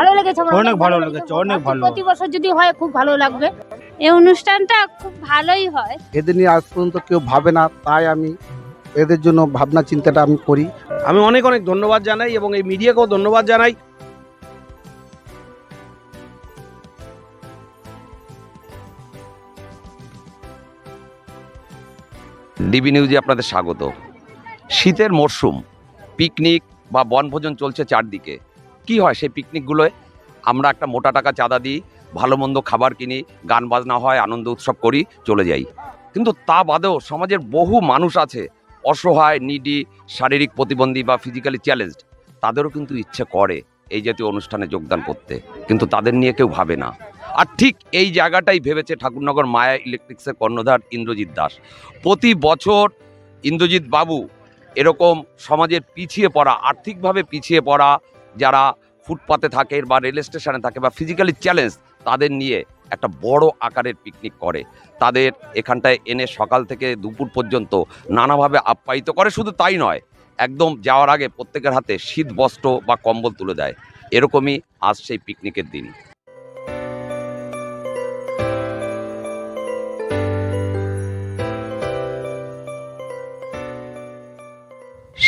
ভালো লেগেছে আমার অনেক ভালো লেগেছে, অনেক ভালো। প্রতি বছর যদি হয় খুব ভালো লাগবে। এই অনুষ্ঠানটা খুব ভালোই হয়। এদের নিয়ে আজ পর্যন্ত কেউ ভাবে না তাই আমি এদের জন্য ভাবনা চিন্তাটা আমি করি। আমি অনেক অনেক ধন্যবাদ জানাই এবং এই মিডিয়াকেও ধন্যবাদ জানাই। ডিবি নিউজে আপনাদের স্বাগত। শীতের মরশুম পিকনিক বা বনভোজন চলছে চারদিকে। কি হয় সেই পিকনিকগুলোয় আমরা একটা মোটা টাকা চাঁদা দিই, ভালো মন্দ খাবার কিনি, গান বাজনা হয়, আনন্দ উৎসব করি, চলে যাই। কিন্তু তা বাদেও সমাজের বহু মানুষ আছে, অসহায় নিডি শারীরিক প্রতিবন্ধী বা ফিজিক্যালি চ্যালেঞ্জড তাদেরও কিন্তু ইচ্ছে করে এই জাতীয় অনুষ্ঠানে যোগদান করতে। কিন্তু তাদের নিয়ে কেউ ভাবে না। আর ঠিক এই জায়গাটাই ভেবেছে ঠাকুরনগর মায়া ইলেকট্রিক্সের কর্ণধার ইন্দ্রজিৎ দাস। প্রতি বছর ইন্দ্রজিৎ বাবু এরকম সমাজের পিছিয়ে পড়া, আর্থিকভাবে পিছিয়ে পড়া যারা ফুটপাতে থাকে বা রেল স্টেশনে থাকে বা ফিজিক্যালি চ্যালেঞ্জ তাদের নিয়ে একটা বড় আকারের পিকনিক করে। তাদের এখানটায় এনে সকাল থেকে দুপুর পর্যন্ত নানাভাবে আপ্যায়িত করে। শুধু তাই নয়, একদম যাওয়ার আগে প্রত্যেকের হাতে শীত বস্ত্র বা কম্বল তুলে দেয়। এরকমই আজ সেই পিকনিকের দিন।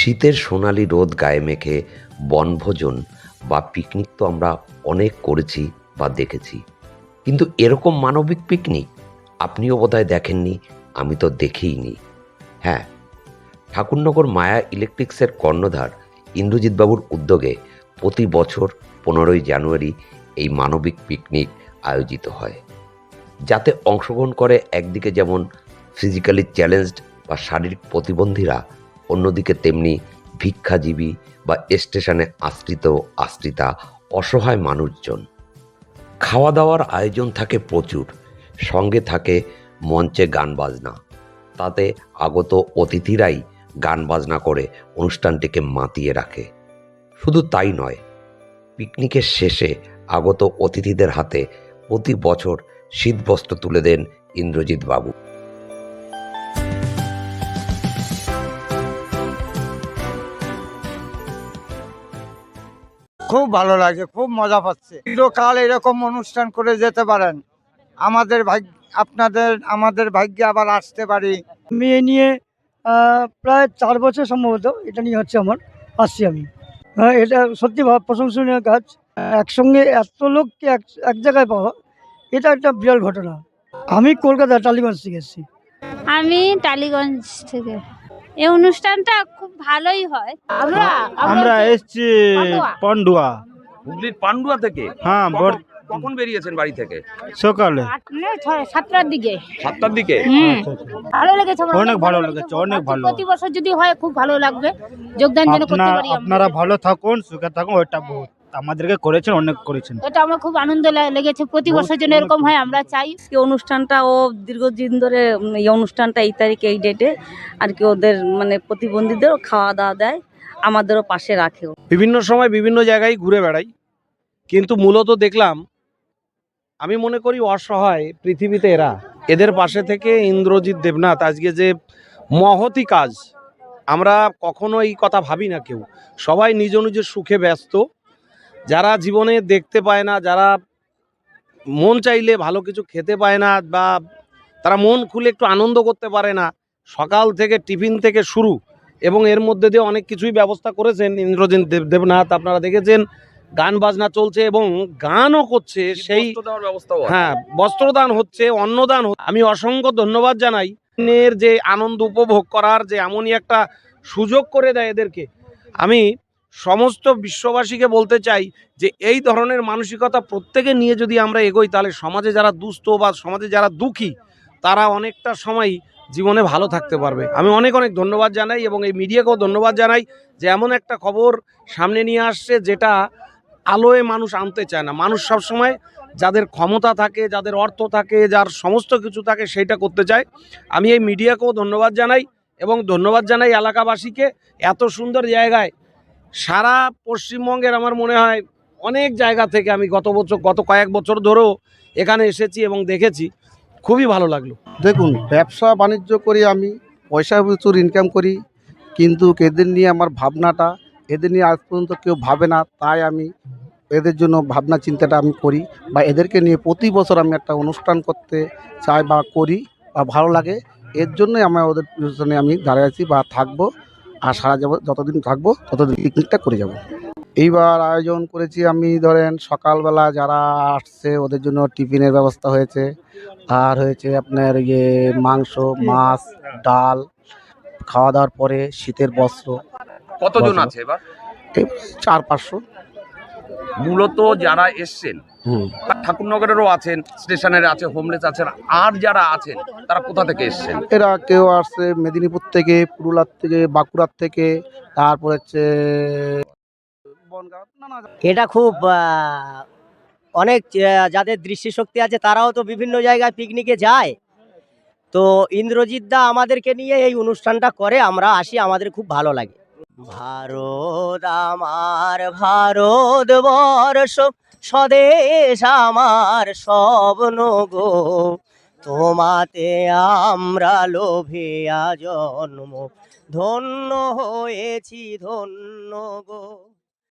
শীতের সোনালি রোদ গায়ে মেখে বনভোজন বা পিকনিক তো আমরা অনেক করেছি বা দেখেছি। কিন্তু এরকম মানবিক পিকনিক আপনিও বোধহয় দেখেননি, আমি তো দেখেইনি। হ্যাঁ ঠাকুরনগর মায়া ইলেকট্রিক্সের কর্ণধার ইন্দ্রজিৎবাবুর উদ্যোগে প্রতি বছর পনেরোই জানুয়ারি এই মানবিক পিকনিক আয়োজিত হয়। যাতে অংশগ্রহণ করে একদিকে যেমন ফিজিক্যালি চ্যালেঞ্জড বা শারীরিক প্রতিবন্ধীরা অন্যদিকে তেমনি ভিক্ষাজীবী বা স্টেশনে আশ্রিত আশ্রিতা অসহায় মানুষজন। খাওয়া দাওয়ার আয়োজন থাকে প্রচুর, সঙ্গে থাকে মঞ্চে গান বাজনা। তাতে আগত অতিথিরাই গান বাজনা করে অনুষ্ঠানটিকে মাতিয়ে রাখে। শুধু তাই নয়, পিকনিকের শেষে আগত অতিথিদের হাতে প্রতি বছর শীতবস্ত্র তুলে দেন ইন্দ্রজিৎ বাবু। খুব ভালো লাগে খুব মজা পাচ্ছে। চিরকাল এরকম অনুষ্ঠান করে যেতে পারেন। আমাদের ভাগ্য আপনাদের আমাদের ভাগ্যে আবার আসতে পারি। মেয়ে নিয়ে প্রায় চার বছর সম্ভবত এটা নিয়ে হচ্ছে আমার আসছি আমি। হ্যাঁ, এটা সত্যি প্রশংসনীয় কাজ। একসঙ্গে এত লোককে এক এক জায়গায় পাওয়া এটা একটা বিরল ঘটনা। আমি কলকাতা টালিগঞ্জ থেকে এসেছি। আমি টালিগঞ্জ থেকে। এই অনুষ্ঠানটা খুব ভালোই হয়। আমরা আমরা এসছি পান্ডুয়া। পান্ডুয়া। হুগলির পান্ডুয়া থেকে? হ্যাঁ কখন- বেরিয়েছেন বাড়ি থেকে? সকালে। সাতটার দিকে। সাতটার দিকে? হুম। আচ্ছা, আচ্ছা। ভালো লেগেছে অনেক ভালো লেগেছে, অনেক ভালো। প্রতি বছর যদি হয় খুব ভালো লাগবে। যোগদান যেন করতে পারি আপনারা ভালো থাকুন সুখে থাকুন ওইটা বহুত। আমাদেরকে করেছেন অনেক করেছেন। এটা আমার খুব আনন্দ লেগেছে। প্রতি বছর যেন এরকম হয় আমরা চাই। এই অনুষ্ঠানটা ও দীর্ঘদিন ধরে এই অনুষ্ঠানটা এই তারিখে এই ডেটে আর কি ওদের মানে প্রতিবন্ধীদেরও খাওয়া দাওয়া দেয় আমাদেরও পাশে রাখেও বিভিন্ন সময় বিভিন্ন জায়গায় ঘুরে বেড়াই কিন্তু মূলত দেখলাম আমি মনে করি অসহায় পৃথিবীতে এরা এদের পাশে থেকে ইন্দ্রজিৎ দেবনাথ আজকে যে মহতি কাজ আমরা কখনো এই কথা ভাবি না কেউ। সবাই নিজ নিজ সুখে ব্যস্ত যারা জীবনে দেখতে পায় না যারা মন চাইলে ভালো কিছু খেতে পায় না বা তারা মন খুলে একটু আনন্দ করতে পারে না সকাল থেকে টিফিন থেকে শুরু এবং এর মধ্যে দিয়ে অনেক কিছুই ব্যবস্থা করেছেন ইন্দ্রজিৎ দেব দেবনাথ আপনারা দেখেছেন গান বাজনা চলছে এবং গানও করছে সেই আছে। হ্যাঁ বস্ত্রদান হচ্ছে অন্নদান। আমি অসংখ্য ধন্যবাদ জানাই এর যে আনন্দ উপভোগ করার যে এমনই একটা সুযোগ করে দেয় এদেরকে আমি সমস্ত বিশ্ববাসীকে বলতে চাই যে এই ধরনের মানসিকতা প্রত্যেকে নিয়ে যদি আমরা এগোই, তাহলে সমাজে যারা দুস্থ বা সমাজে যারা দুঃখী, তারা অনেকটা সময় জীবনে ভালো থাকতে পারবে। আমি অনেক অনেক ধন্যবাদ জানাই এবং এই মিডিয়াকেও ধন্যবাদ জানাই যে এমন একটা খবর সামনে নিয়ে আসছে যেটা আলোয় মানুষ আনতে চায় না। মানুষ সবসময় যাদের ক্ষমতা থাকে, যাদের অর্থ থাকে, যার সমস্ত কিছু থাকে সেইটা করতে চায়। আমি এই মিডিয়াকেও ধন্যবাদ জানাই এবং ধন্যবাদ জানাই এলাকাবাসীকে এত সুন্দর জায়গায় সারা পশ্চিমবঙ্গের আমার মনে হয় অনেক জায়গা থেকে আমি গত বছর, গত কয়েক বছর ধরেও এখানে এসেছি এবং দেখেছি। খুবই ভালো লাগল। দেখুন, ব্যবসা বাণিজ্য করি আমি, পয়সা প্রচুর ইনকাম করি, কিন্তু এদের নিয়ে আমার ভাবনাটা, এদের নিয়ে আজ পর্যন্ত কেউ ভাবে না, তাই আমি এদের জন্য ভাবনা চিন্তাটা আমি করি বা এদেরকে নিয়ে প্রতি বছর আমি একটা অনুষ্ঠান করতে চাই বা করি বা ভালো লাগে, এর জন্যই আমার ওদের পিছনে আমি দাঁড়িয়ে আছি বা থাকব। আর সারা যাব যতদিন থাকব ততদিন পিকনিকটা করে যাব। এইবার আয়োজন করেছি আমি ধরেন সকালবেলা যারা আসছে ওদের জন্য টিফিনের ব্যবস্থা হয়েছে। আর হয়েছে আপনার ইয়ে মাংস মাছ ডাল খাওয়া দাওয়ার পরে শীতের বস্ত্র। কতজন আছে এবার চার পাঁচশো। মূলত যারা এসছেন হুম। ঠাকুরনগরেরও আছেন স্টেশনের আছে হোমলেস আছেন আর যারা আছেন তারা কোথা থেকে এসছেন? এরা কেউ আসছে মেদিনীপুর থেকে পুরুলিয়ার থেকে বাঁকুড়ার থেকে তারপর হচ্ছে এটা খুব অনেক যাদের দৃষ্টিশক্তি আছে তারাও তো বিভিন্ন জায়গায় পিকনিকে যায়। তো ইন্দ্রজিৎ দা আমাদেরকে নিয়ে এই অনুষ্ঠানটা করে আমরা আসি আমাদের খুব ভালো লাগে। ভারত আমার ভারত বর্ষ স্বদেশ আমার স্বপ্ন গো। তোমাতে আমরা লোভিয়া জন্ম ধন্য হয়েছি ধন্য গো।